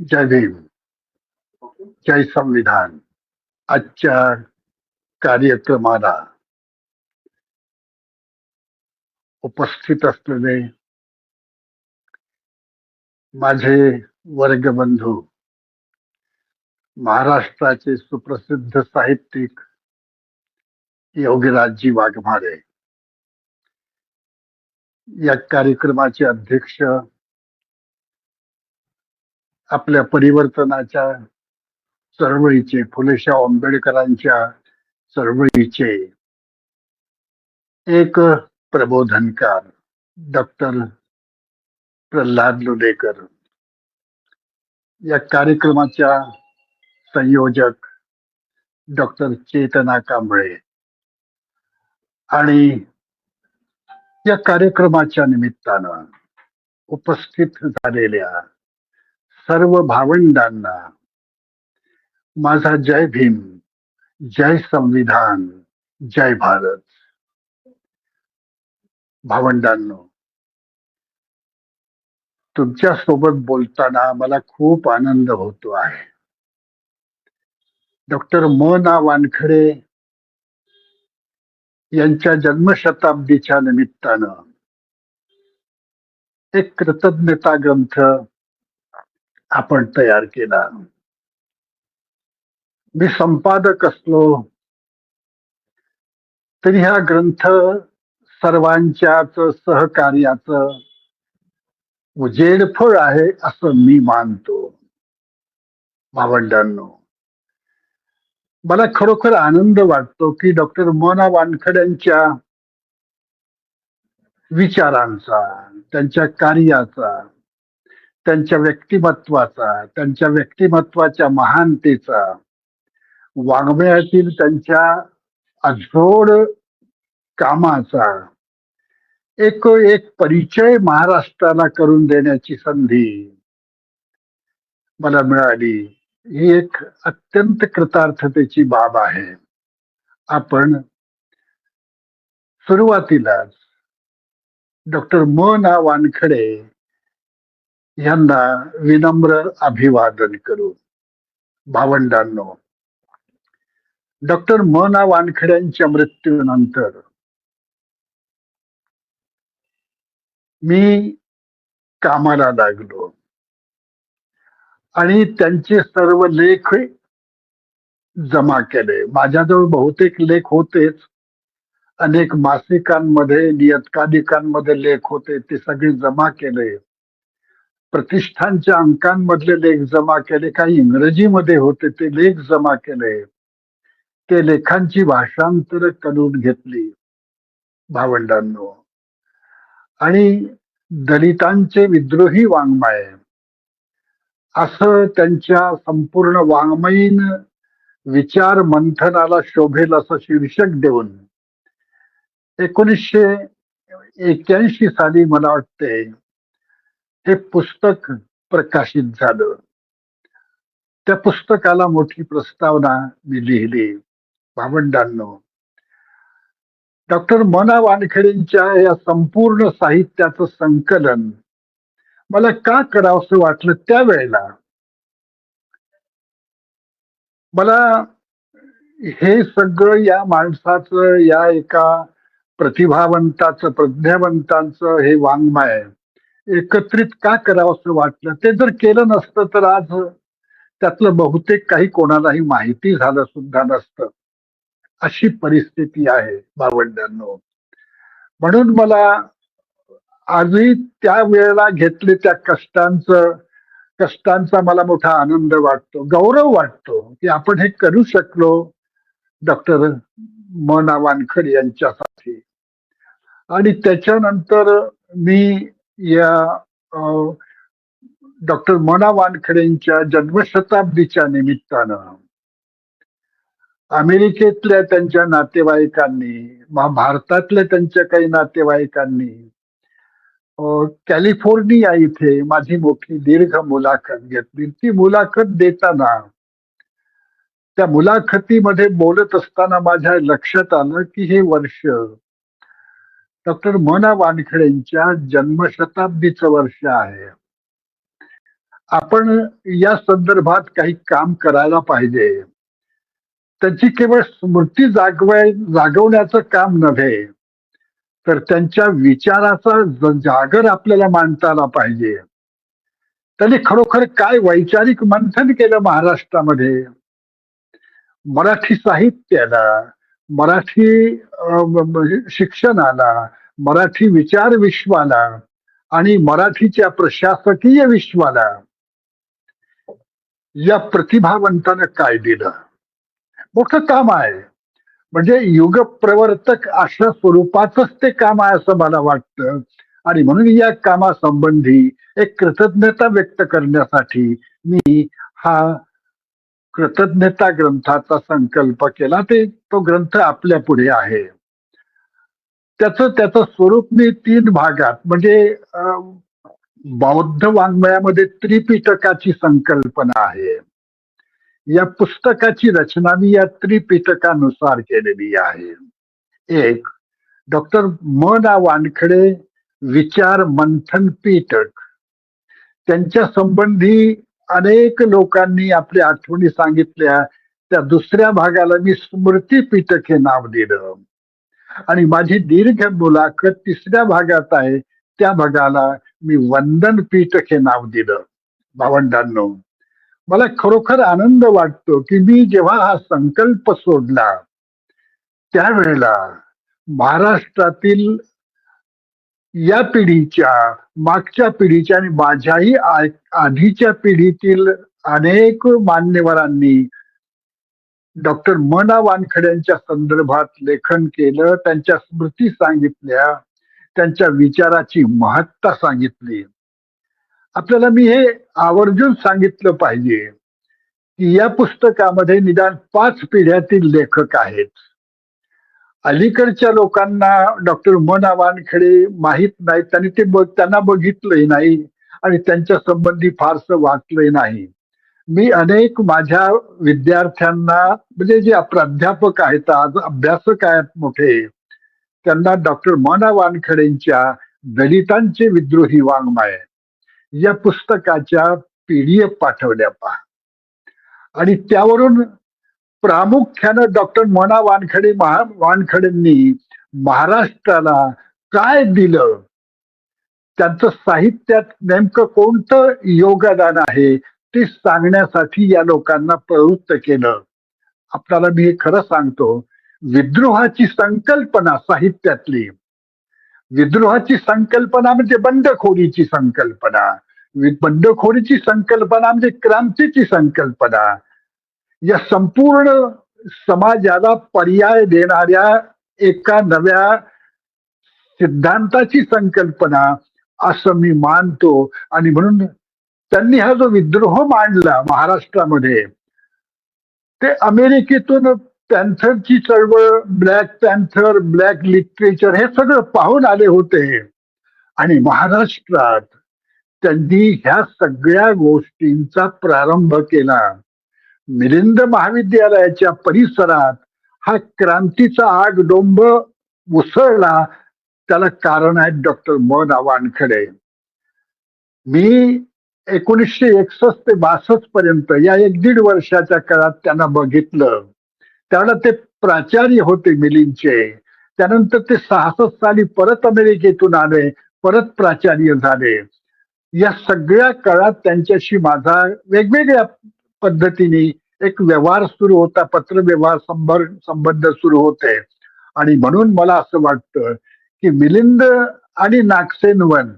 जय भीम जय संविधान आजच्या कार्यक्रमाला उपस्थित असलेले माझे वर्गबंधू महाराष्ट्राचे सुप्रसिद्ध साहित्यिक योगीराजजी वाघमारे या कार्यक्रमाचे अध्यक्ष आपल्या परिवर्तनाच्या चळवळीचे फुलेशाह आंबेडकरांच्या चळवळीचे एक प्रबोधनकार डॉक्टर प्रल्हाद लुलेकर. या कार्यक्रमाच्या संयोजक डॉक्टर चेतना कांबळे. आणि या कार्यक्रमाच्या निमित्तानं उपस्थित झालेल्या सर्व भावंडांना. माझा जय भीम जय संविधान जय भारत. भावंडांनो तुमच्यासोबत बोलताना मला खूप आनंद होतो आहे. डॉक्टर म ना वानखडे यांच्या जन्मशताब्दीच्या निमित्तानं एक कृतज्ञता ग्रंथ आपण तयार केला. मी संपादक असलो तरी हा ग्रंथ सर्वांच्याच सहकार्याचं उजेडफळ आहे असं मी मानतो. भावंडांनो मला खरोखर आनंद वाटतो की डॉक्टर मोना वानखड्यांच्या विचारांचा त्यांच्या कार्याचा त्यांच्या व्यक्तिमत्वाचा त्यांच्या व्यक्तिमत्वाच्या महानतेचा वाङ्मयातील त्यांच्या अजोड कामाचा एक एक परिचय महाराष्ट्राला करून देण्याची संधी मला मिळाली. ही एक अत्यंत कृतार्थतेची बाब आहे. आपण सुरुवातीलाच डॉक्टर म ना वानखडे यांना विनम्र अभिवादन करू. भावंडांनो डॉक्टर म ना वानखड्यांच्या मृत्यूनंतर मी कामाला लागलो आणि त्यांचे सर्व लेख जमा केले. माझ्याजवळ बहुतेक लेख होतेच. अनेक मासिकांमध्ये नियतकालिकांमध्ये लेख होते ते सगळे जमा केले. प्रतिष्ठानच्या अंकांमधले लेख जमा केले काही इंग्रजीमध्ये होते ते लेख जमा केले. ते लेखांची भाषांतर करून घेतली भावंडांनो. आणि दलितांचे विद्रोही वाङ्मय. असं त्यांच्या संपूर्ण वाङ्मयीन विचार मंथनाला शोभेल असं शीर्षक देऊन एकोणीसशे एक्क्याऐंशी साली मला वाटते हे पुस्तक प्रकाशित झालं. त्या पुस्तकाला मोठी प्रस्तावना मी लिहिली. भावंडांनो डॉक्टर मना वानखेडेंच्या या संपूर्ण साहित्याचं संकलन मला का करावंसं वाटलं त्यावेळेला? मला हे सगळं या माणसाचं या एका प्रतिभावंताचं प्रज्ञावंतांचं हे वाङ्मय एकत्रित का करावंसं वाटलं? ते जर केलं नसतं तर आज त्यातलं बहुतेक काही कोणालाही माहिती झालं सुद्धा नसतं. अशी परिस्थिती आहे भावंडांनो. म्हणून मला आजही त्या वेळेला घेतले त्या कष्टांचं कष्टांचा मला मोठा आनंद वाटतो गौरव वाटतो की आपण हे करू शकलो. डॉक्टर मना वानखड यांच्यासाठी. आणि त्याच्यानंतर मी या डॉक्टर मना वानखडेंच्या जन्मशताब्दीच्या निमित्तानं अमेरिकेतल्या त्यांच्या नातेवाईकांनी भारतातल्या त्यांच्या काही नातेवाईकांनी कॅलिफोर्निया इथे माझी मोठी दीर्घ मुलाखत घेतली. ती मुलाखत देताना त्या मुलाखतीमध्ये बोलत असताना माझ्या लक्षात आलं की हे वर्ष डॉक्टर मना वानखेडेंच्या जन्मशताब्दीचं वर्ष आहे. आपण या संदर्भात काही काम करायला पाहिजे. त्यांची केवळ स्मृती जागवाय जागवण्याचं काम नव्हे तर त्यांच्या विचाराचा जागर आपल्याला मांडताला पाहिजे. त्यांनी खरोखर काय वैचारिक मंथन केलं महाराष्ट्रामध्ये? मराठी साहित्याला मराठी अं, शिक्षणाला मराठी विचार विश्वाला आणि मराठीच्या प्रशासकीय विश्वाला या प्रतिभावंतानं काय दिलं? मोठं काम आहे. म्हणजे युग प्रवर्तक अशा स्वरूपाचंच ते काम आहे असं मला वाटतं. आणि म्हणून या कामासंबंधी एक कृतज्ञता व्यक्त करण्यासाठी मी हा कृतज्ञता ग्रंथाचा संकल्प केला ते तो ग्रंथ आपल्या पुढे आहे. त्याच त्याचं स्वरूप मी तीन भागात म्हणजे अं, बौद्ध वाङ्मयामध्ये त्रिपिटकाची संकल्पना आहे. या पुस्तकाची रचना मी या त्रिपिटकानुसार केलेली आहे. एक डॉक्टर म ना वानखडे विचार मंथन पीटक. त्यांच्या संबंधी अनेक लोकांनी आपल्या आठवणी सांगितल्या त्या दुसऱ्या भागाला मी स्मृती पीठक हे नाव दिलं. आणि माझी दीर्घ मुलाखत तिसऱ्या भागात आहे त्या भागाला मी वंदन पीठक हे नाव दिलं. भावंडांनो मला खरोखर आनंद वाटतो की मी जेव्हा हा संकल्प सोडला त्यावेळेला महाराष्ट्रातील या पिढीच्या मागच्या पिढीच्या आणि माझ्याही आधीच्या पिढीतील अनेक मान्यवरांनी डॉक्टर मना वानखड्यांच्या संदर्भात लेखन केलं त्यांच्या स्मृती सांगितल्या त्यांच्या विचाराची महत्ता सांगितली. आपल्याला मी हे आवर्जून सांगितलं पाहिजे की या पुस्तकामध्ये निदान पाच पिढ्यातील लेखक आहेत. अलीकडच्या लोकांना डॉक्टर मन वानखेडे माहीत नाहीत. त्यांनी ते बघ त्यांना बघितलंही नाही आणि त्यांच्या संबंधी फारसं वाचलंही नाही. मी अनेक माझ्या विद्यार्थ्यांना म्हणजे जे प्राध्यापक आहेत आज अभ्यासक आहेत मोठे त्यांना डॉक्टर मना वानखडेंच्या दलितांचे विद्रोही वाङ्मय या पुस्तकाच्या पीडीएफ पाठवल्या पहा. आणि त्यावरून प्रामुख्यानं डॉक्टर मना वानखडे महा वानखडेंनी महाराष्ट्राला काय दिलं? त्यांचं साहित्यात नेमकं कोणतं योगदान आहे? ते सांगण्यासाठी या लोकांना प्रवृत्त केलं. आपल्याला मी हे खरं सांगतो विद्रोहाची संकल्पना साहित्यातली. विद्रोहाची संकल्पना म्हणजे बंडखोरीची संकल्पना. बंडखोरीची संकल्पना म्हणजे क्रांतीची संकल्पना. या संपूर्ण समाजाला पर्याय देणाऱ्या एका नव्या सिद्धांताची संकल्पना असं मी मानतो. आणि म्हणून त्यांनी हा जो विद्रोह मांडला महाराष्ट्रामध्ये ते अमेरिकेतून पॅन्थरची चळवळ ब्लॅक पॅन्थर ब्लॅक लिटरेचर हे सगळं पाहून आले होते. आणि महाराष्ट्रात त्यांनी ह्या सगळ्या गोष्टींचा प्रारंभ केला. मिलिंद महाविद्यालयाच्या परिसरात हा क्रांतीचा आग डोंब उसळला. त्याला कारण आहेत डॉक्टर म ना वानखडे. मी एकोणीसशे एकसष्ट ते बासष्ट पर्यंत या एक दीड वर्षाच्या काळात त्यांना बघितलं. त्यावेळेला ते प्राचार्य होते मिलिंदचे. त्यानंतर ते सहासष्ट साली परत अमेरिकेतून आले परत प्राचार्य झाले. या सगळ्या काळात त्यांच्याशी माझा वेगवेगळ्या पद्धतीने एक व्यवहार सुरू होता पत्रव्यवहार व्यवहार संबंध सुरू होते. आणि म्हणून मला असं वाटतं की मिलिंद आणि नागसेनवन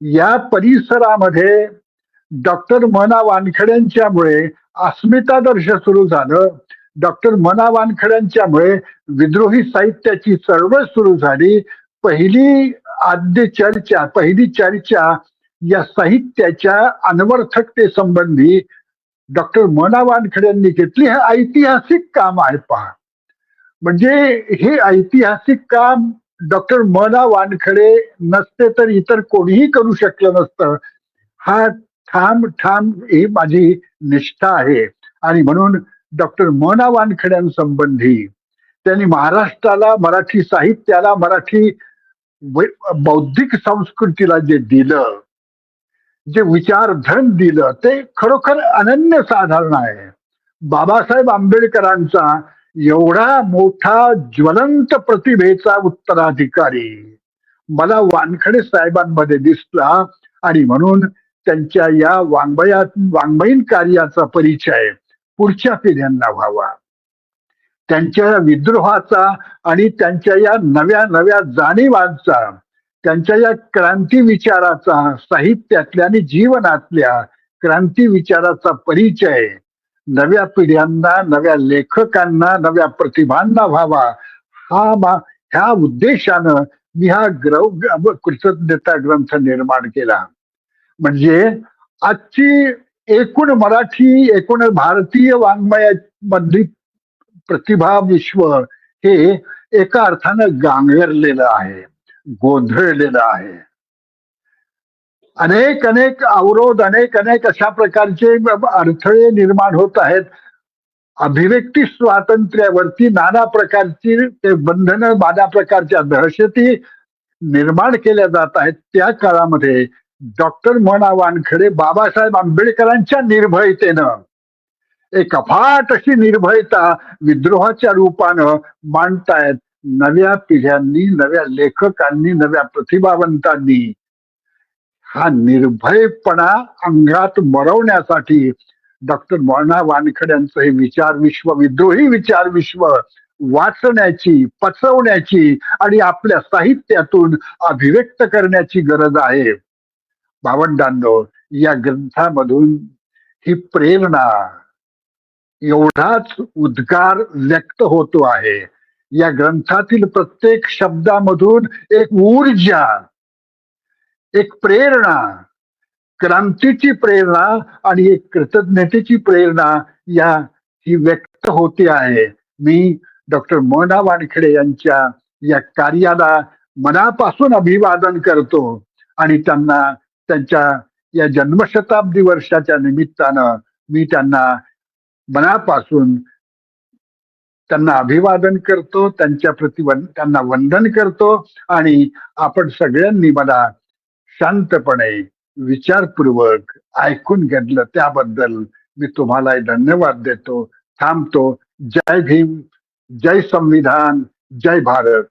या परिसरामध्ये डॉक्टर मना वानखड्यांच्यामुळे अस्मितादर्श सुरू झालं. डॉक्टर मना वानखड्यांच्यामुळे विद्रोही साहित्याची चळवळ सुरू झाली. पहिली आद्य चर्चा पहिली चर्चा या साहित्याच्या अनवर्थकते संबंधी डॉक्टर मना वानखड्यांनी घेतली. हे ऐतिहासिक काम आहे पहा. म्हणजे हे ऐतिहासिक काम डॉक्टर मना वानखडे नसते तर इतर कोणीही करू शकलं नसतं. हा ठाम ठाम ही माझी निष्ठा आहे. आणि म्हणून डॉक्टर मना वानखड्यांसंबंधी त्यांनी महाराष्ट्राला मराठी साहित्याला मराठी वै- बौद्धिक संस्कृतीला जे दिलं जे विचारधन दिलं ते खरोखर अनन्य साधारण आहे. बाबासाहेब आंबेडकरांचा एवढा मोठा ज्वलंत प्रतिभेचा उत्तराधिकारी मला वानखडे साहेबांमध्ये दिसला आणि म्हणून त्यांच्या या वाङ्मयात वाङ्मयीन कार्याचा परिचय पुढच्या पिढ्यांना व्हावा. त्यांच्या विद्रोहाचा आणि त्यांच्या या नव्या नव्या जाणीवांचा त्यांच्या या क्रांती विचाराचा साहित्यातल्या आणि जीवनातल्या क्रांती विचाराचा परिचय नव्या पिढ्यांना नव्या लेखकांना नव्या प्रतिभांना व्हावा. हा मा ह्या उद्देशानं मी हा ग्रह कृतज्ञता ग्रंथ निर्माण केला. म्हणजे आजची एकूण मराठी एकूण भारतीय वाङ्मयामधली प्रतिभा विश्व हे एका अर्थानं गांगरलेलं आहे. गोंधळलेलं आहे. अनेक अनेक अवरोध अनेक अनेक अशा प्रकारचे अडथळे निर्माण होत आहेत. अभिव्यक्ती स्वातंत्र्यावरती नाना प्रकारची ते बंधनं नाना प्रकारच्या दहशती निर्माण केल्या जात आहेत. त्या काळामध्ये डॉक्टर मोना वानखडे बाबासाहेब आंबेडकरांच्या निर्भयतेनं एक अफाट अशी निर्भयता विद्रोहाच्या रूपानं मांडतायत. नव्या पिढ्यांनी नव्या लेखकांनी नव्या प्रतिभावंतांनी हा निर्भयपणा अंगात मरवण्यासाठी डॉक्टर मोना वानखड्यांचं हे विचार विश्व विद्रोही विचार विश्व वाचण्याची पचवण्याची आणि आपल्या साहित्यातून अभिव्यक्त करण्याची गरज आहे. भावंडांनो या ग्रंथामधून ही प्रेरणा एवढाच उद्गार व्यक्त होतो आहे. या ग्रंथातील प्रत्येक शब्दामधून एक ऊर्जा एक प्रेरणा क्रांतीची प्रेरणा आणि एक कृतज्ञतेची प्रेरणा या ही व्यक्त होते आहे. मी डॉक्टर मोना वानखेडे यांच्या या कार्याला मनापासून अभिवादन करतो आणि त्यांना त्यांच्या या जन्मशताब्दी वर्षाच्या निमित्तानं मी त्यांना मनापासून त्यांना अभिवादन करतो त्यांच्या प्रति त्यांना वंदन करतो आणि आपण सगळ्यांनी मला शांतपणे विचारपूर्वक ऐकून घेतलं. त्याबद्दल मी तुम्हाला धन्यवाद देतो. थांबतो. जय भीम जय संविधान जय भारत.